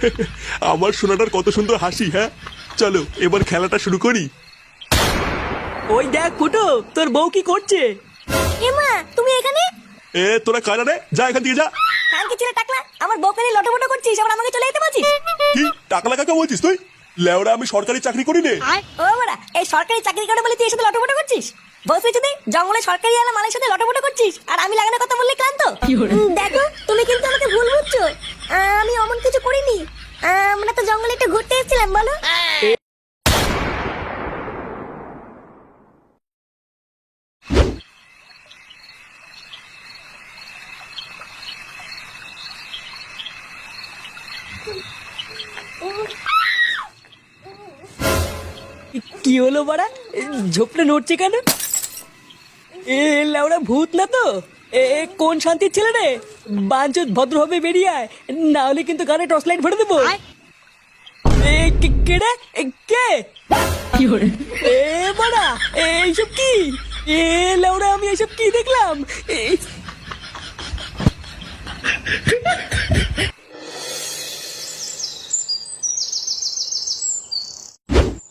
আমার সোনাটার কত সুন্দর হাসি হ্যাঁ? চলো এবার খেলাটা শুরু করি। ওই দেখ ফুটো তোর বউ কি করছে? এমা তুমি এখানে? এ তোরা কারা রে? যা এখান থেকে যা। টাকলা আমার বউকে নিয়ে লটোমটো করছিস আবার আমাকে চলে যেতে পারছিস কি? টাকা লাগাকে বলছিস তুই? লেওরা আমি সরকারি চাকরি করি নে। ও বাড়া এই সরকারি চাকরি করে বলে তুই এর সাথে লটোমটো করছিস? বলছিস যদি জঙ্গলে সরকারি আলা মালের সাথে লটোমটো করছিস আর আমি লাগানোর কথা বললে ক্লান্ত। দেখো তুমি কিন্তু আমাকে ভুল বুঝছ। আমি অমন কিছু করিনি। আমরা তো জঙ্গলে একটু ঘুরতে এসেছিলাম বলো। কি হলো বাড়া? ঝোপড়ে নড়ছে কেন? এ লাউড়া ভূত না তো? এ, কোন শান্তির ছেলে রে? বাঞ্চত ভদ্রভাবে বেরিয়ে আয়। না হলে কিন্তু গানে টর্চ লাইট ভরে দেবো। এ কে- কে রে? এ, কে? এ বাড়া এইসব কি? এ লাউড়া আমি এইসব কি দেখলাম?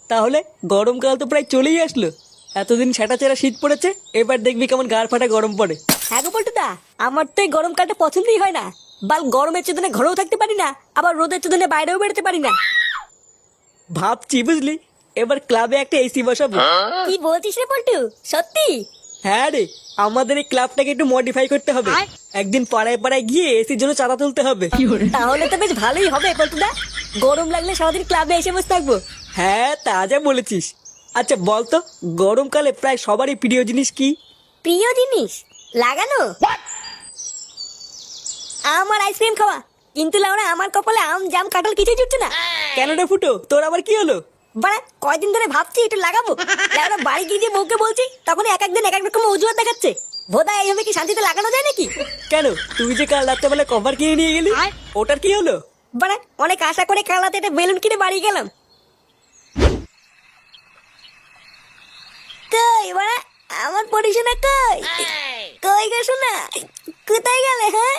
তাহলে গরমকাল তো প্রায় চলেই আসলো। এতদিন সেটা চেরা শীত পড়েছে এবার দেখবি কেমন গাড় ফাটা গরম পড়ে। হ্যাঁ গো পল্টুদা আমার তো এই গরমকালটা পছন্দই হয় না। বাল গরমের চোদনে ঘরেও থাকতে পারি না আবার রোদের চোদনে বাইরেও বেরোতে পারি না। ভাবছি বুঝলি এবার ক্লাবে একটা এসি বসাবো। কি বলছিস রে পল্টু সত্যি? হ্যাঁ রে আমাদের এই ক্লাবটাকে একটু মডিফাই করতে হবে। একদিন পাড়ায় পাড়ায় গিয়ে এসির জন্য চাঁদা তুলতে হবে। তাহলে তো বেশ ভালোই হবে পল্টুদা গরম লাগলে সারাদিন ক্লাবে এসে বসে থাকব। হ্যাঁ তা যা বলেছিস। আচ্ছা বলতো গরমকালে প্রায় সবারই প্রিয় জিনিস কি? প্রিয় জিনিস? লাগানো? আমার আইসক্রিম খাওয়া। কিন্তু লাউরা আমার কপালে আম জাম কাঁঠাল কিছুই জুটছে না। কেন রে ফুটো? তোর আবার কি হলো? বাড়া কয়দিন ধরে ভাবছি একটু লাগাবো। লাউরা বাড়ি গিয়ে যে বউকে বলছি তখন এক একদিন এক এক রকম অজুহাত দেখাচ্ছে। ভোদা এইভাবে কি শান্তিতে লাগানো যায় নাকি? কেন? তুই যে কাল রাত্রেবেলা কভার কিনে নিয়ে গেলি ওটার কি হলো? বাড়া অনেক আশা করে কালাতে একটা বেলুন কিনে বাড়ি গেলাম। কই বাড়া আমার পরিশোনা কই? কই কোথায় গেলে হ্যাঁ?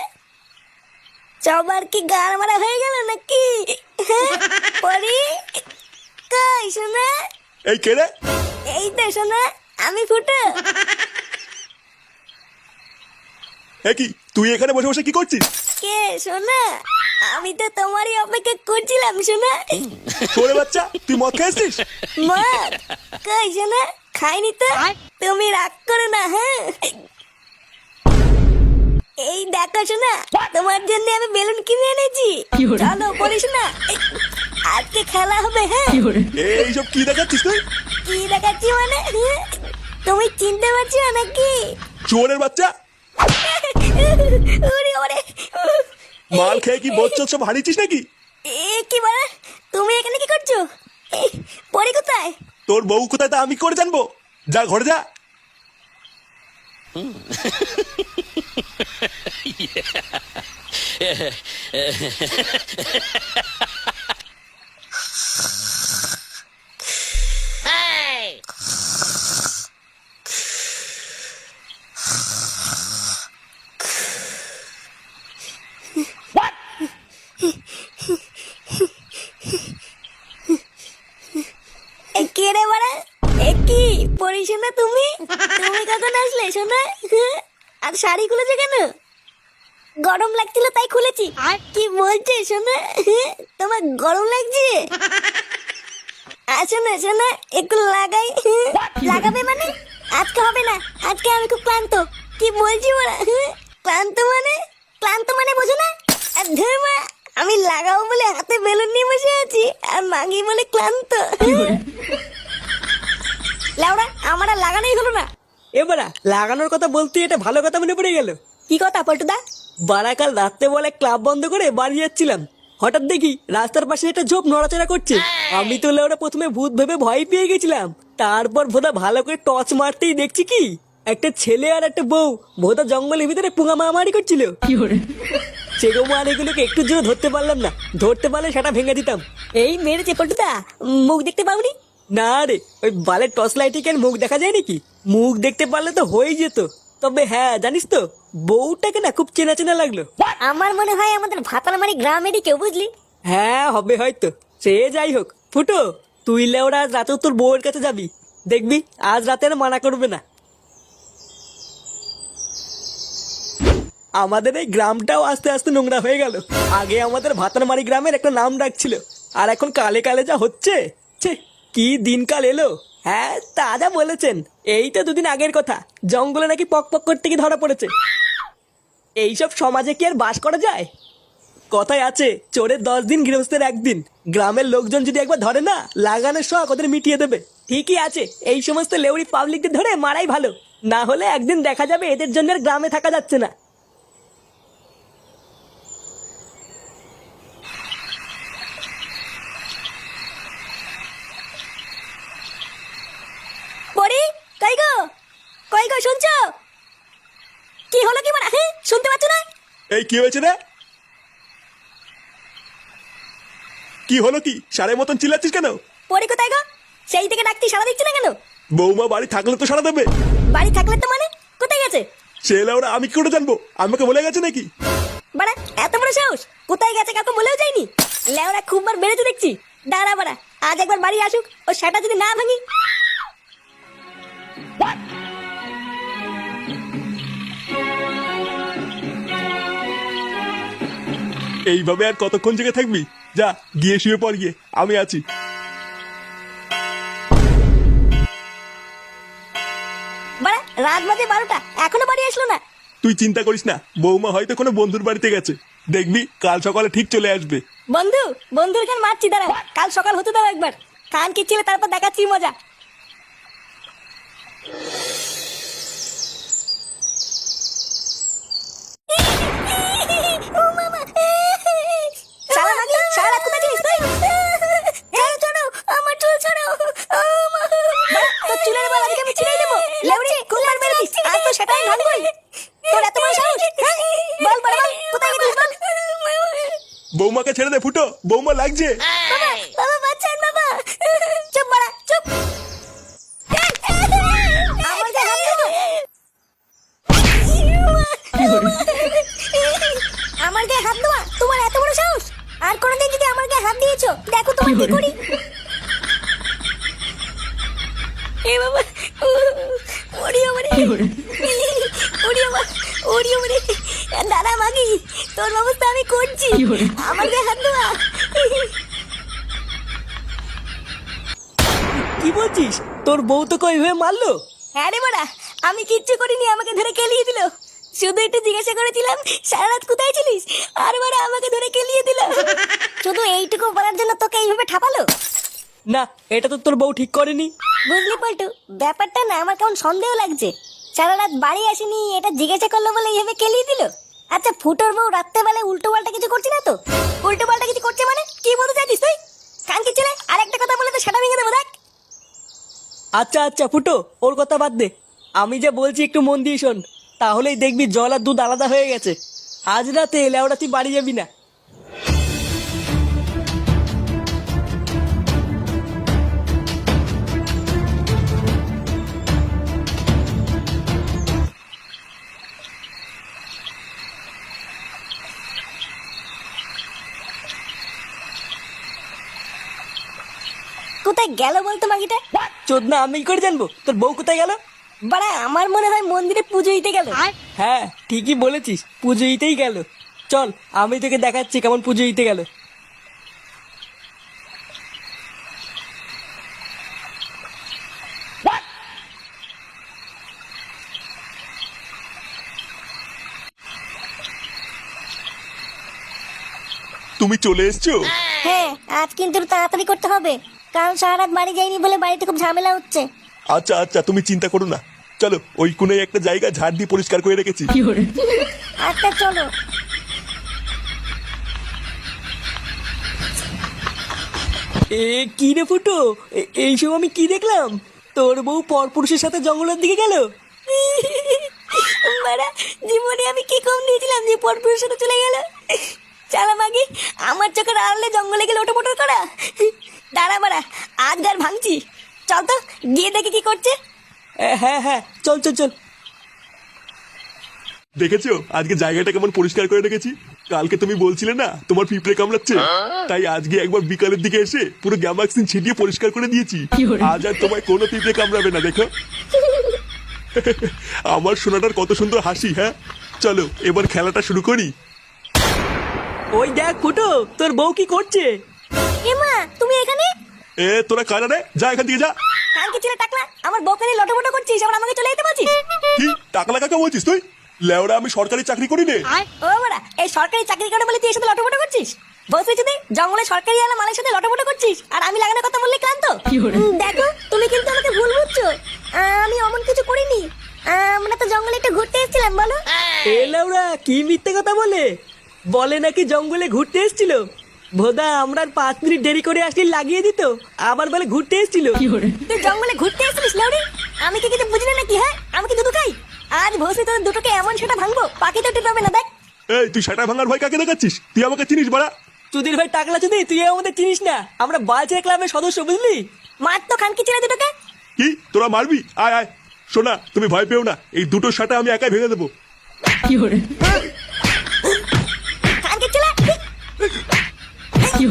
সবার কি গার মারা হয়ে গেল নাকি? হ্যাঁ? পরি? কই শোনা এই কে রে? এই তো শোনা আমি ফুটো। এ কি তুই এখানে বসে বসে কি করছিস? কে শোনা আমি তো তোমারই অপেক্ষা করছিলাম শোনা তোরে বাচ্চা তুই মদ খেয়েছিস? মদ? কই শোনা খাইনি তো? তুমি রাগ করো না হ্যাঁ? এই দেখো শোনা তোমার জন্য আমি বেলুন কিনে এনেছি। চলো পড়িস না। আজকে খেলা হবে হ্যাঁ? এইসব কি দেখাচ্ছিস তুই? কি দেখাচ্ছি মানে? তুমি চিনতে পারছ না নাকি? চোরের বাচ্চা? ওরে ওরে। মাল খেয়ে কি বচ্চল সব হারিয়েছিস নাকি? এ কি বাড়া তুমি এখানে কি করছ? পরে কোথায়? তোর বউ কোথায় তা আমি করে জানব। যা ঘরে যা। এ শাড়ি খুলেছে কেন? গরম লাগছিল তাই খুলেছি। আর? কি বলছে শোনা? তোমার গরম লাগছে? আসো না শোনা একটু লাগাই? লাগাবে মানে? আজকে হবে না। আজকে আমি খুব ক্লান্ত। কি বলছি ওরা ক্লান্ত মানে? ক্লান্ত মানে বোঝো না? আর ধুর মা, আমি লাগাবো বলে হাতে বেলুন নিয়ে বসে আছি আর মাগি বলে ক্লান্ত। লাউড়া আমার আর লাগানোই হলো না। এবারা লাগানোর কথা বলতে এটা ভালো কথা মনে পড়ে গেল। কি কথা পল্টুদা? বারাকাল রাত্রে বলে ক্লাব বন্ধ করে বাড়ি যাচ্ছিলাম। হঠাৎ দেখি রাস্তার পাশে একটা ঝোপ নড়াচড়া করছে। আমি তো ওরা প্রথমে ভূত ভেবে ভয় পেয়ে গেছিলাম। তারপর ভোদা ভালো করে টর্চ মারতেই দেখছি কি একটা ছেলে আর একটা বউ ভোদা জঙ্গলের ভিতরে পুঙা মারামারি করছিল। সেগো মার এগুলোকে একটু জন্য ধরতে পারলাম না। ধরতে পারলে সেটা ভেঙে দিতাম। এই মেরেছে পল্টুদা? মুখ দেখতে পাবনি না রে ওই বালের টর্চ লাইটে কি আর মুখ দেখা যায় নাকি? মুখ দেখতে পারলে তো হয়েই যেত। তবে হ্যাঁ জানিস তো বউটাকে না খুব চেনা চেনা লাগল আমার মনে হয় আমাদের ভাতালমারি গ্রামেরই কেউ বুঝলি। হ্যাঁ হবে হয়তো সে যাই হোক। ফুটো তুই লেওরা আজ রাতে তোর বউয়ের কাছে যাবি। দেখবি আজ রাতে আর মানা করবে না। আমাদের এই গ্রামটাও আস্তে আস্তে নোংরা হয়ে গেল। আগে আমাদের ভাতারমারি গ্রামের একটা নাম ডাকছিল আর এখন কালে কালে যা হচ্ছে ছে কি দিনকাল এলো। হ্যাঁ তা যা বলেছেন। এই তো দুদিন আগের কথা। জঙ্গলে নাকি পক পক করতে গিয়ে ধরা পড়েছে। এইসব সমাজে কি আর বাস করা যায়? কথায় আছে, চোরের দশ দিন, গৃহস্থের একদিন। গ্রামের লোকজন যদি একবার ধরে না, লাগানোর শখ ওদের মিটিয়ে দেবে। ঠিকই আছে, এই সমস্ত লেউরি পাবলিকদের ধরে মারাই ভালো। না হলে একদিন দেখা যাবে এদের জন্য গ্রামে থাকা যাচ্ছে না পরি কই গো কই গো শুনছো কি হলো কি বড়া হ্যাঁ শুনতে পাচ্ছ না এই কি হয়েছে রে? কি হলো কি? সারের মতন চিল্লাচ্ছিস কেন? পরে কোথায় গো? সেই থেকে ডাকতি সারা দিচ্ছে না কেন? বৌমা বাড়ি থাকলে তো সারা দেবে। বাড়ি থাকলে তো মানে? কোথায় গেছে? সে ওরা আমি কি করে জানব? আমাকে বলে গেছে নাকি? বাড়া এত বড় সাহস? কোথায় গেছে কাউকে বলেও যায়নি? লেওরা খুব বার বেড়েছে দেখছি। দাঁড়া বাড়া আজ একবার বাড়ি আসুক ও সেটা যদি না ভাঙি। এইভাবে আর কতক্ষণ জেগে থাকবি? যা গিয়ে শুয়ে পড় গিয়ে। আমি আছি। বাড়া রাত বাজে বারোটা। এখনও বাড়ি আসলো না? তুই চিন্তা করিস না বৌমা হয়তো কোনো বন্ধুর বাড়িতে গেছে। দেখবি কাল সকালে ঠিক চলে আসবে। বন্ধু বন্ধুর খান মারছি দাঁড়া। কাল সকাল হতে দাও একবার। কান কি ছিল তারপর দেখাচ্ছি মজা ও মামা। শালা নাকি? শালা কোথায় ছিলিস তুই? ছাড়ো, ছাড়ো, আমার চুল ছাড়ো। ও মা। বাড়া, তোর ছিঁড়েই দেবো। লেউড়ি, মার। আজ তো সেটাই ভাঙবই। তোর এত বড় সাহস? হ্যাঁ? বল, বল, বল, কোথায় গেছিস বল? বৌমাকে ছেড়ে দে ফুটো বৌমা লাগছে বাবা বাবা বাবা চুপ বাড়া চুপ আমার গায়ে হাত আমার গায়ে হাত দেওয়া তোমার এত বড় সাহস আর কোনোদিন যদি আমার গায়ে হাত দিয়েছ দেখো তোমার কি করি এ বাবা ওরি ওরে ওরি বাবা ওরে দাদা মাগি তোর ব্যবস্থা আমি করছি। আমার হাত দেওয়া। কি বলছিস? তোর বউ তো কই হয়ে মারলো? হ্যাঁ রে বড়া আমি কিচ্ছু করিনি আমাকে ধরে কেলিয়ে দিল। শুধু একটু জিজ্ঞাসা করেছিলাম সারা রাত কোথায় ছিলিস? আর বড়া আমাকে ধরে কেলিয়ে দিল। শুধু এইটুকু বলার জন্য তোকে এইভাবে ঠাপালো? না এটা তো তোর বউ ঠিক করেনি। বুঝলি পল্টু ব্যাপারটা না আমার কেমন সন্দেহ লাগছে। সারা রাত বাড়ি আসেনি, এটা জিজ্ঞাসা করল বলে এইভাবে কেলিয়ে দিল? আচ্ছা ফুটোর বউ রাত্রেবেলায় উল্টো পাল্টা কিছু করছে না তো? উল্টো পাল্টা কিছু করছে মানে? কি বলতে চাইছিস তুই? কান কি ছেলে, আরেকটা কথা বলে তো সেটা ভেঙে দেবো, দেখ। আচ্ছা আচ্ছা ফুটো, ওর কথা বাদ দে। আমি যে বলছি একটু মন দিয়ে শোন। তাহলেই দেখবি জল আর দুধ আলাদা হয়ে গেছে। আজ রাতে এলে ওরা তুই বাড়ি যাবি না। কোথায় গেল বলতো মাগিটা? চোদ না আমি করে জানব। তোর বউ কোথায় গেল? বাড়া আমার মনে হয় মন্দিরে পুজো দিতে গেল। হ্যাঁ ঠিকই বলেছিস পুজো দিতেই গেল। চল আমি তোকে দেখাচ্ছি কেমন পুজো দিতে গেল। তুমি চলে এসছো? হ্যাঁ আজ কিন্তু একটু তাড়াতাড়ি করতে হবে। কারণ সারা রাত বাড়ি যাইনি বলে বাড়িতে খুব ঝামেলা হচ্ছে। আচ্ছা আচ্ছা তুমি চিন্তা করো না। চলো ওই কোনে একটা জায়গা ঝাড় দিয়ে পরিষ্কার করে রেখেছি। আচ্ছা চলো। এ কি রে ফুটো? এ- এইসব আমি কি দেখলাম? তোর বউ পরপুরুষের সাথে জঙ্গলের দিকে গেল? বাড়া জীবনে আমি কি কম দিয়েছিলাম যে পরপুরের সাথে চলে গেল? চালা মাগি আমার চোখের আড়ালে জঙ্গলে গেলে ওটা মোটর করা। দাঁড়া বাড়া আজ গার ভাঙছি। চল তো গিয়ে দেখি কি করছে। হ্যাঁ হ্যাঁ চল চল চল। দেখেছ? আজকে জায়গাটা কেমন পরিষ্কার করে রেখেছি। কালকে তুমি বলছিলে না তোমার পিঁপড়ে কামড়াচ্ছে। তাই আজকে একবার বিকালের দিকে এসে পুরো গ্যামাক্সিন ছিটিয়ে পরিষ্কার করে দিয়েছি। আজ আর তোমায় কোনো পিঁপড়ে কামড়াবে না দেখো। আমার সোনাটার কত সুন্দর হাসি হ্যাঁ? চলো এবার খেলাটা শুরু করি। ওই দেখ ফুটো তোর বউ কি করছে? তুমি এখানে? এ তোরা কারা রে? যা এখান থেকে যা। কালকে ছেলে টাকলা আমার বউকে নিয়ে করছিস আবার আমাকে চলে যেতে বলছিস? কি? টাকলা কাকা বলছিস তুই? লেওরা আমি সরকারি চাকরি করি নে। ও বড়া এই সরকারি চাকরি করে বলে তুই এর সাথে লটপটো করছিস? বলছি যদি জঙ্গলে সরকারি আলা মালের সাথে লটপটো করছিস আর আমি লাগানোর কথা বললে ক্লান্ত? দেখো তুমি কিন্তু আমাকে ভুল বুঝছ। আহ, আমি অমন কিছু করিনি। আহ, আমরা তো জঙ্গলে একটু ঘুরতে এসেছিলাম বলো। এ লাউরা কি মিথ্যে কথা বলে? বলে নাকি জঙ্গলে ঘুরতে এসেছিল? ভোদা আমরা আর পাঁচ মিনিট দেরি করে আসলে লাগিয়ে দিত। আবার বলে ঘুরতে এসেছিল। তুই জঙ্গলে ঘুরতে এসেছিস লাউরি? আমি কি কিছু বুঝলি না নাকি হ্যাঁ? আমি কি দুধু খাই? আজ ভোসে তোর দুটোকে এমন সেটা ভাঙবো পাখি তো টিপাবে না দেখ। এই তুই সেটা ভাঙার ভয় কাকে দেখাচ্ছিস? তুই আমাকে চিনিস বাড়া। চুদির ভাই টাকলা চুদি তুই আমাদের চিনিস না। আমরা বালচের ক্লাবের সদস্য বুঝলি? মার তো খানকি ছেলে দুটোকে। কি? তোরা মারবি? আয় আয়। শোনা তুমি ভয় পেও না। এই দুটো সাটা আমি একাই ভেঙে দেবো। খানকি আগে।